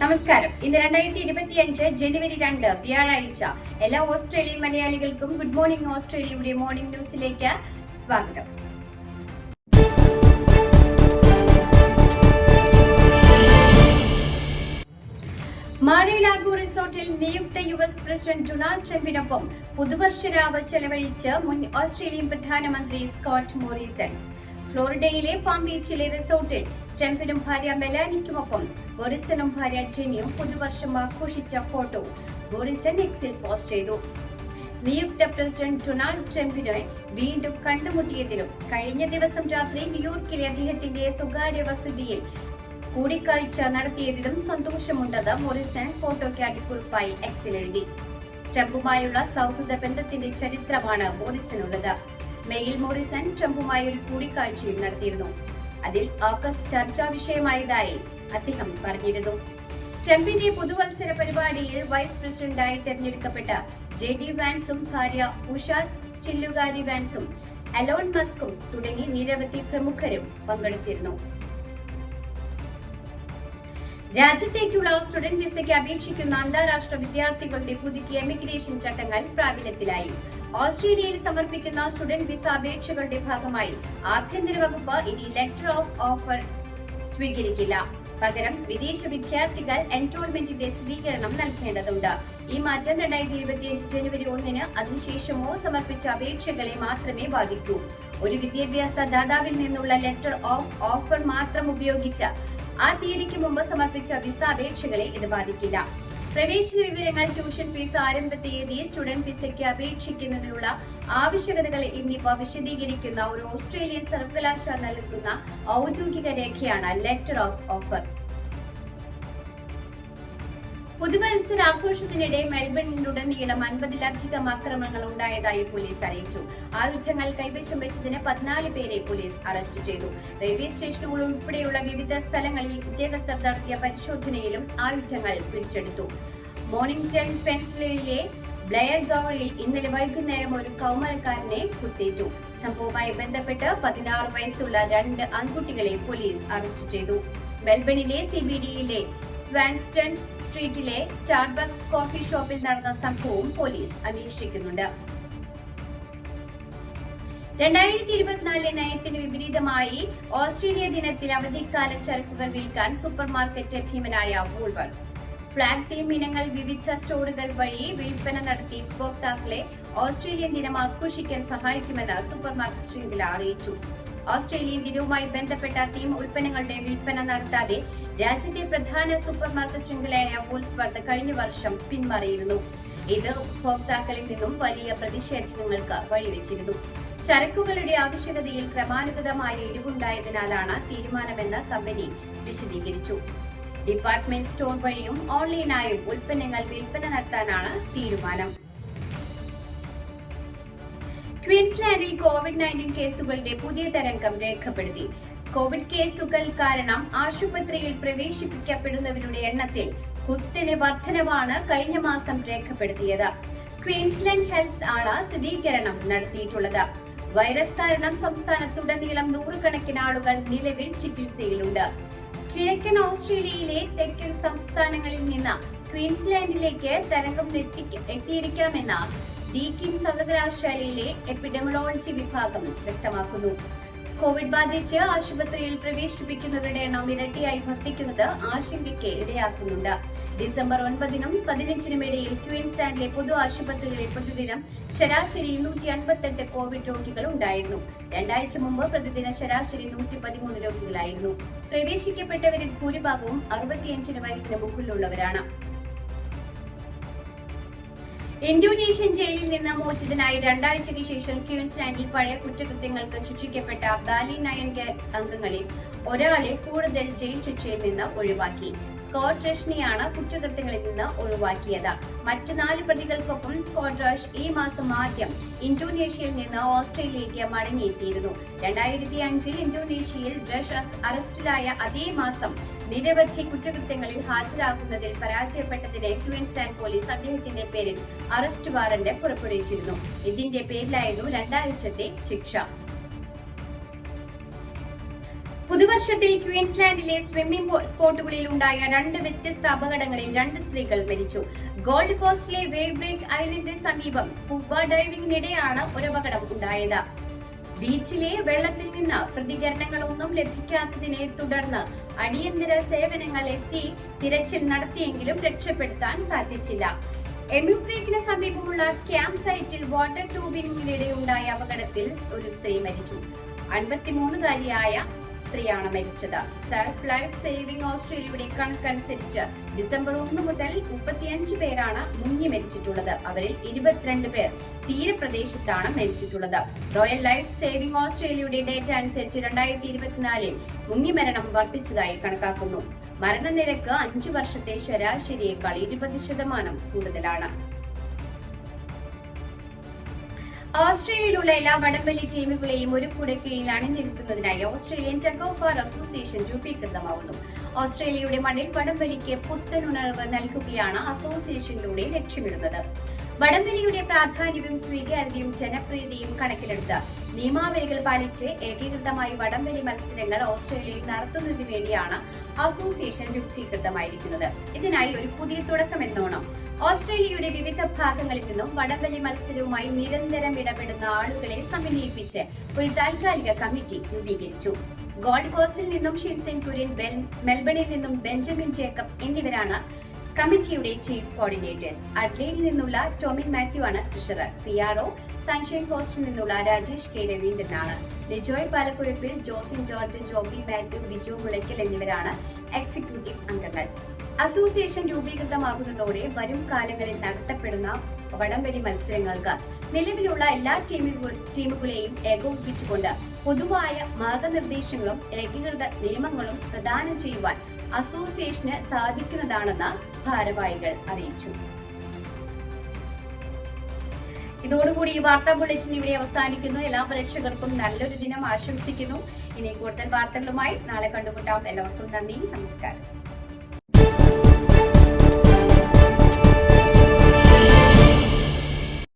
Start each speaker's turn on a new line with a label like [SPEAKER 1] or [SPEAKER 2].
[SPEAKER 1] നമസ്കാരം. ഇന്ന് രണ്ടായിരത്തി ഇരുപത്തി അഞ്ച് ജനുവരി രണ്ട് വ്യാഴാഴ്ച എല്ലാ ഓസ്ട്രേലിയൻ മലയാളികൾക്കും ഗുഡ് മോർണിംഗ് ഓസ്ട്രേലിയയുടെ മോർണിംഗ് ന്യൂസിലേക്ക് സ്വാഗതം. മാഴയിലാഗു റിസോർട്ടിൽ നിയുക്ത യു എസ് പ്രസിഡന്റ് ഡൊണാൾഡ് ട്രംപിനൊപ്പം പുതുവർഷ രാവ് ചെലവഴിച്ച് മുൻ ഓസ്ട്രേലിയൻ പ്രധാനമന്ത്രി സ്കോട്ട് മോറിസൺ. ഫ്ലോറിഡയിലെ പാം ബീച്ചിലെ റിസോർട്ടിൽ ട്രംപിനും ഭാര്യ മെലാനിക്കുമൊപ്പം ബോറിസണും ഭാര്യ ജെനിയും പുതുവർഷം ആഘോഷിച്ച ഫോട്ടോ ബോറിസൺ എക്സിൽ പോസ്റ്റ് ചെയ്തു. നിയുക്ത പ്രസിഡന്റ് ഡൊണാൾഡ് ട്രംപിനെ വീണ്ടും കണ്ടുമുട്ടിയതിലും കഴിഞ്ഞ ദിവസം രാത്രി ന്യൂയോർക്കിലെ അദ്ദേഹത്തിന്റെ സ്വകാര്യ വസതിയിൽ കൂടിക്കാഴ്ച നടത്തിയതിലും സന്തോഷമുണ്ടെന്ന് മൊറിസൺ ഫോട്ടോയ്ക്ക് അടിക്കുറിപ്പായി എക്സിൽ എഴുതി. ട്രംപുമായുള്ള സൗഹൃദ ബന്ധത്തിന്റെ ചരിത്രമാണ് മോറിസനുള്ളത് മെയിൽ മോറിസൺ ട്രംപുമായി ഒരു കൂടിക്കാഴ്ചയും നടത്തിയിരുന്നു. അതിൽ ഓഗസ്റ്റ് ചർച്ചാ വിഷയമായതായി അദ്ദേഹം പറഞ്ഞിരുന്നു. ട്രംപിന്റെ പുതുവത്സര പരിപാടിയിൽ വൈസ് പ്രസിഡന്റായി തെരഞ്ഞെടുക്കപ്പെട്ട ജെ ഡി വാൻസും ഭാര്യ ഉഷ ചില്ലുകാരി വാൻസും അലോൺ മസ്കും തുടങ്ങി നിരവധി പ്രമുഖരും പങ്കെടുത്തിരുന്നു. രാജ്യത്തേക്കുള്ള സ്റ്റുഡന്റ് വിസയ്ക്ക് അപേക്ഷിക്കുന്ന അന്താരാഷ്ട്ര വിദ്യാർത്ഥികളുടെ പുതുക്കിയ എമിഗ്രേഷൻ ചട്ടങ്ങൾ പ്രാബല്യത്തിലായി. ഓസ്ട്രേലിയയിൽ സമർപ്പിക്കുന്ന സ്റ്റുഡന്റ് വിസ അപേക്ഷകളുടെ ഭാഗമായി ആഭ്യന്തര വകുപ്പ് ഇനി ലെറ്റർ ഓഫ് ഓഫർ സ്വീകരിക്കില്ല. പകരം വിദേശ വിദ്യാർത്ഥികൾ എൻറോൾമെന്റിന്റെ സ്ഥിരീകരണം നൽകേണ്ടതുണ്ട്. ഈ മാറ്റം രണ്ടായിരത്തി ഇരുപത്തിയഞ്ച് ജനുവരി ഒന്നിന് അതിനുശേഷമോ സമർപ്പിച്ച അപേക്ഷകളെ മാത്രമേ ബാധിക്കൂ. ഒരു വിദ്യാഭ്യാസ ദാതാവിൽ നിന്നുള്ള ലെറ്റർ ഓഫ് ഓഫർ മാത്രം ഉപയോഗിച്ച് ആ തീയതിക്ക് മുമ്പ് സമർപ്പിച്ച വിസ അപേക്ഷകളെ ഇത് ബാധിക്കില്ല. പ്രവേശന വിവരങ്ങൾ ട്യൂഷൻ ഫീസ് ആരംഭ തീയതി സ്റ്റുഡന്റ് വിസയ്ക്ക് അപേക്ഷിക്കുന്നതിനുള്ള ആവശ്യകതകൾ എന്നിവ വിശദീകരിക്കുന്ന ഒരു ഓസ്ട്രേലിയൻ സർവകലാശാല നൽകുന്ന ഔദ്യോഗിക രേഖയാണ് ലെറ്റർ ഓഫ് ഓഫർ. പുതുവത്സരാഘോഷത്തിനിടെ മെൽബണിലുടനീളം അൻപതിലധികം ആക്രമണങ്ങൾ ഉണ്ടായതായി പോലീസ് അറിയിച്ചു. ആയുധങ്ങൾ കൈവശം വെച്ചതിന് പതിനാല് പേരെ പോലീസ് അറസ്റ്റ് ചെയ്തു. റെയിൽവേ സ്റ്റേഷനുകൾ ഉൾപ്പെടെയുള്ള വിവിധ സ്ഥലങ്ങളിൽ ഉദ്യോഗസ്ഥർ നടത്തിയ പരിശോധനയിലും ആയുധങ്ങൾ പിടിച്ചെടുത്തു. മോർണിംഗ്ടൺ പെൻസിലയിലെ ബ്ലെയർ ഗൌളിൽ ഇന്നലെ വൈകുന്നേരം ഒരു കൗമാരക്കാരനെ കുത്തേറ്റു. സംഭവവുമായി ബന്ധപ്പെട്ട് പതിനാറ് വയസ്സുള്ള രണ്ട് ആൺകുട്ടികളെ പോലീസ് അറസ്റ്റ് ചെയ്തു. മെൽബണിലെ സി ബി ഡിയിലെ സ്വാൻസ്റ്റൺ സ്ട്രീറ്റിലെ സ്റ്റാർബക്സ് കോഫി ഷോപ്പിൽ നടന്ന സംഭവവും പോലീസ് അന്വേഷിക്കുന്നുണ്ട്. രണ്ടായിരത്തി ഇരുപത്തിനാലിലെ നയത്തിന് വിപരീതമായി ഓസ്ട്രേലിയ ദിനത്തിൽ അവധിക്കാല ചരക്കുകൾ വിൽക്കാൻ സൂപ്പർ മാർക്കറ്റ് ഭീമനായ വൂൾവർട്സ് ഫ്ളാഗ് തീം ഇനങ്ങൾ വിവിധ സ്റ്റോറുകൾ വഴി വിൽപ്പന നടത്തി ഉപഭോക്താക്കളെ ഓസ്ട്രേലിയൻ ദിനം ആഘോഷിക്കാൻ സഹായിക്കുമെന്ന് സൂപ്പർ മാർക്കറ്റ് ശൃംഖല അറിയിച്ചു. ഓസ്ട്രേലിയൻ ദിനവുമായി ബന്ധപ്പെട്ട തീം ഉൽപ്പന്നങ്ങളുടെ വിൽപ്പന നടത്താതെ രാജ്യത്തെ പ്രധാന സൂപ്പർ മാർക്കറ്റ് ശൃംഖലയായ വൂൾസ്വർത്ത് കഴിഞ്ഞ വർഷം പിന്മാറിയിരുന്നു. ഇത് ഉപഭോക്താക്കളിൽ നിന്നും വലിയ പ്രതിഷേധങ്ങൾക്ക് വഴിവെച്ചിരുന്നു. ചരക്കുകളുടെ ആവശ്യകതയിൽ ക്രമാനുഗതമായ ഇടിവുണ്ടായതിനാലാണ് തീരുമാനമെന്ന് കമ്പനി വിശദീകരിച്ചു. ഡിപ്പാർട്ട്മെന്റ് സ്റ്റോർ വഴിയും ഓൺലൈനായും ഉൽപ്പന്നങ്ങൾ വിൽപ്പന നടത്താനാണ് തീരുമാനം. ക്വീൻസ്ലാൻഡിൽ കോവിഡ് നയന്റീൻ കേസുകളുടെ പുതിയ തരംഗം രേഖപ്പെടുത്തി. കോവിഡ് കേസുകൾ കാരണം ആശുപത്രിയിൽ പ്രവേശിപ്പിക്കപ്പെടുന്നവരുടെ എണ്ണത്തിൽ കുത്തിന് വർധനവാണ് കഴിഞ്ഞ മാസം രേഖപ്പെടുത്തിയത്. ക്വീൻസ്ലാൻഡ് ഹെൽത്ത് ആണ് സ്ഥിരീകരണം നടത്തിയിട്ടുള്ളത്. വൈറസ് കാരണം സംസ്ഥാനത്തുടനീളം നൂറുകണക്കിന് ആളുകൾ നിലവിൽ ചികിത്സയിലുണ്ട്. കിഴക്കൻ ഓസ്ട്രേലിയയിലെ തെക്കൻ സംസ്ഥാനങ്ങളിൽ നിന്ന് ക്വീൻസ്ലാൻഡിലേക്ക് തരംഗം എത്തിയിരിക്കാമെന്ന ഡീക്കിൻ സർവകലാശാലയിലെ എപ്പിഡമിയോളജി വിഭാഗം വ്യക്തമാക്കുന്നു. കോവിഡ് ബാധിച്ച് ആശുപത്രിയിൽ പ്രവേശിപ്പിക്കുന്നവരുടെ എണ്ണം ഇരട്ടിയായി വർദ്ധിക്കുന്നത് ആശങ്കയ്ക്ക് ഇടയാക്കുന്നുണ്ട് ഡിസംബർ ഒൻപതിനും പതിനഞ്ചിനും ഇടയിൽ ക്വീൻസ്ലാൻഡിലെ പൊതു ആശുപത്രികളിൽ പ്രതിദിനം ശരാശരി നൂറ്റി അൻപത്തെട്ട് കോവിഡ് രോഗികൾ ഉണ്ടായിരുന്നു. രണ്ടാഴ്ച മുമ്പ് പ്രതിദിന ശരാശരി നൂറ്റി പതിമൂന്ന് രോഗികളായിരുന്നു. പ്രവേശിക്കപ്പെട്ടവരിൽ ഭൂരിഭാഗവും അറുപത്തിയഞ്ചിന് വയസ്സിന് മുകളിലുള്ളവരാണ്. ഇന്തോനേഷ്യൻ ജയിലിൽ നിന്ന് മോചിതനായി രണ്ടാഴ്ചയ്ക്ക് ശേഷം ക്യൂൻസ്ലാൻഡിൽ പഴയ കുറ്റകൃത്യങ്ങൾക്ക് ശിക്ഷിക്കപ്പെട്ട ബാലി നയൻ അംഗങ്ങളിൽ ഒരാളെ കൂടുതൽ ജയിൽ ശിക്ഷയിൽ നിന്ന് ഒഴിവാക്കി. സ്കോട്ട് റഷ്നെയാണ് കുറ്റകൃത്യങ്ങളിൽ നിന്ന് ഒഴിവാക്കിയത്. മറ്റു നാല് പ്രതികൾക്കൊപ്പം സ്കോട്ട് റഷ് ഈ മാസം ആദ്യം ഇന്തോനേഷ്യയിൽ നിന്ന് ഓസ്ട്രേലിയയ്ക്ക് മടങ്ങിയെത്തിയിരുന്നു. രണ്ടായിരത്തി അഞ്ചിൽ ഇന്തോനേഷ്യയിൽ റഷ് അറസ്റ്റിലായ അതേ മാസം നിരവധി കുറ്റകൃത്യങ്ങളിൽ ഹാജരാകുന്നതിൽ പരാജയപ്പെട്ടതിന് ക്വീൻസ്ലാൻഡ് പോലീസ് അദ്ദേഹത്തിന്റെ പേരിൽ അറസ്റ്റ് വാറന്റ് പുറപ്പെടുവിച്ചിരുന്നു. ഇതിന്റെ പേരിലായിരുന്നു രണ്ടാഴ്ചത്തെ ശിക്ഷ. പുതുവർഷത്തിൽ ക്വീൻസ്ലാൻഡിലെ സ്വിമ്മിംഗ് സ്പോട്ടുകളിൽ ഉണ്ടായ രണ്ട് വ്യത്യസ്ത അപകടങ്ങളിൽ രണ്ട് സ്ത്രീകൾ മരിച്ചു. ഗോൾഡ് കോസ്റ്റിലെ വേവ് ബ്രേക്ക് ഐലൻഡിന് സമീപം സ്കൂബ ഡൈവിംഗിനിടെയാണ് ഒരു അപകടം ഉണ്ടായത്. ബീച്ചിലെ വെള്ളത്തിൽ നിന്ന് പ്രതികരണങ്ങളൊന്നും ലഭിക്കാത്തതിനെ തുടർന്ന് അടിയന്തര സേവനങ്ങൾ എത്തി തിരച്ചിൽ നടത്തിയെങ്കിലും രക്ഷപ്പെടുത്താൻ സാധിച്ചില്ല. എമിബ്രേക്കിന് സമീപമുള്ള ക്യാമ്പ് സൈറ്റിൽ വാട്ടർ ട്യൂബിനിടെ ഉണ്ടായ അപകടത്തിൽ ഒരു സ്ത്രീ മരിച്ചു. അൻപത്തിമൂന്നുകാരിയായ സ്ത്രീയാണ് മരിച്ചത്. സെൽഫ് ലൈഫ് സേവിംഗ് ഓസ്ട്രേലിയയുടെ കണക്കനുസരിച്ച് ഡിസംബർ ഒന്ന് മുതൽ മുപ്പത്തിയഞ്ച് പേരാണ് മുങ്ങി മരിച്ചിട്ടുള്ളത്. അവരിൽ ഇരുപത്തിരണ്ട് പേർ തീരപ്രദേശത്താണ് മരിച്ചിട്ടുള്ളത്. റോയൽ ലൈഫ് സേവിംഗ് ഓസ്ട്രേലിയയുടെ ഡേറ്റ അനുസരിച്ച് രണ്ടായിരത്തി ഇരുപത്തിനാലിൽ മുങ്ങിമരണം വർദ്ധിച്ചതായി കണക്കാക്കുന്നു. മരണനിരക്ക് അഞ്ചു വർഷത്തെ ശരാശരിയേക്കാൾ ഇരുപത് ശതമാനം കൂടുതലാണ്. ഓസ്ട്രേലിയയിലുള്ള എല്ലാ വടംവലി ടീമുകളെയും ഒരു കൂടെ കുടക്കീഴിൽ അണിനിരത്തുന്നതിനായി Australian tug of war association രൂപീകൃതമാവുന്നു. ഓസ്ട്രേലിയയുടെ മണ്ണിൽ വടംവലിക്ക് പുത്തനുണർവ് നൽകുകയാണ് അസോസിയേഷനിലൂടെ ലക്ഷ്യമിടുന്നത്. വടംവലിയുടെ പ്രാധാന്യവും സ്വീകാര്യതയും ജനപ്രീതിയും കണക്കിലെടുത്ത് നിയമാവലികൾ പാലിച്ച് ഏകീകൃതമായി വടംവലി മത്സരങ്ങൾ ഓസ്ട്രേലിയയിൽ നടത്തുന്നതിനു വേണ്ടിയാണ് അസോസിയേഷൻ രൂപീകൃതമായിരിക്കുന്നത്. ഇതിനായി ഒരു പുതിയ തുടക്കം തുടക്കമെന്നോണം. ഓസ്ട്രേലിയയുടെ വിവിധ ഭാഗങ്ങളിൽ നിന്നും വടംവലി മത്സരവുമായി നിരന്തരം ഇടപെടുന്ന ആളുകളെ സമന്വയിപ്പിച്ച് ഒരു താൽക്കാലിക കമ്മിറ്റി രൂപീകരിച്ചു. ഗോൾഡ് കോസ്റ്റിൽ നിന്നും ഷിൻസെൻ കുര്യൻ മെൽബണിൽ നിന്നും ബെഞ്ചമിൻ ജേക്കബ് എന്നിവരാണ് കമ്മിറ്റിയുടെ ചീഫ് കോർഡിനേറ്റേഴ്സ്. അഡ്ലൈഡിൽ നിന്നുള്ള ടോമിൻ മാത്യു ആണ് treasurer. P R O sunshine പോസ്റ്റിൽ നിന്നുള്ള രാജേഷ് കെ. രവീന്ദ്രനാണ് ലിജോയ് പാലക്കുഴപ്പിൽ ജോസിൻ ജോർജ് ജോബി മാത്യു ബിജു മുളയ്ക്കൽ എന്നിവരാണ് എക്സിക്യൂട്ടീവ് അംഗങ്ങൾ. അസോസിയേഷൻ രൂപീകൃതമാകുന്നതോടെ വരും കാലങ്ങളിൽ നടത്തപ്പെടുന്ന വടംവലി മത്സരങ്ങൾക്ക് നിലവിലുള്ള എല്ലാ ടീമുകൾ ടീമുകളെയും ഏകോപിപ്പിച്ചുകൊണ്ട് പൊതുവായ മാർഗനിർദ്ദേശങ്ങളും ഏകീകൃത നിയമങ്ങളും പ്രദാനം ചെയ്യുവാൻ അസോസിയേഷന് സാധിക്കുന്നതാണെന്ന് ഭാരവാഹികൾ അറിയിച്ചു. ഇതോടുകൂടി ഈ വാർത്താ ബുള്ളറ്റിൻ ഇവിടെ അവസാനിക്കുന്നു. എല്ലാ പ്രേക്ഷകർക്കും നല്ലൊരു ദിനം ആശംസിക്കുന്നു. ഇനി കൂടുതൽ വാർത്തകളുമായി നാളെ കണ്ടുമുട്ടാം. എല്ലാവർക്കും നന്ദി. നമസ്കാരം.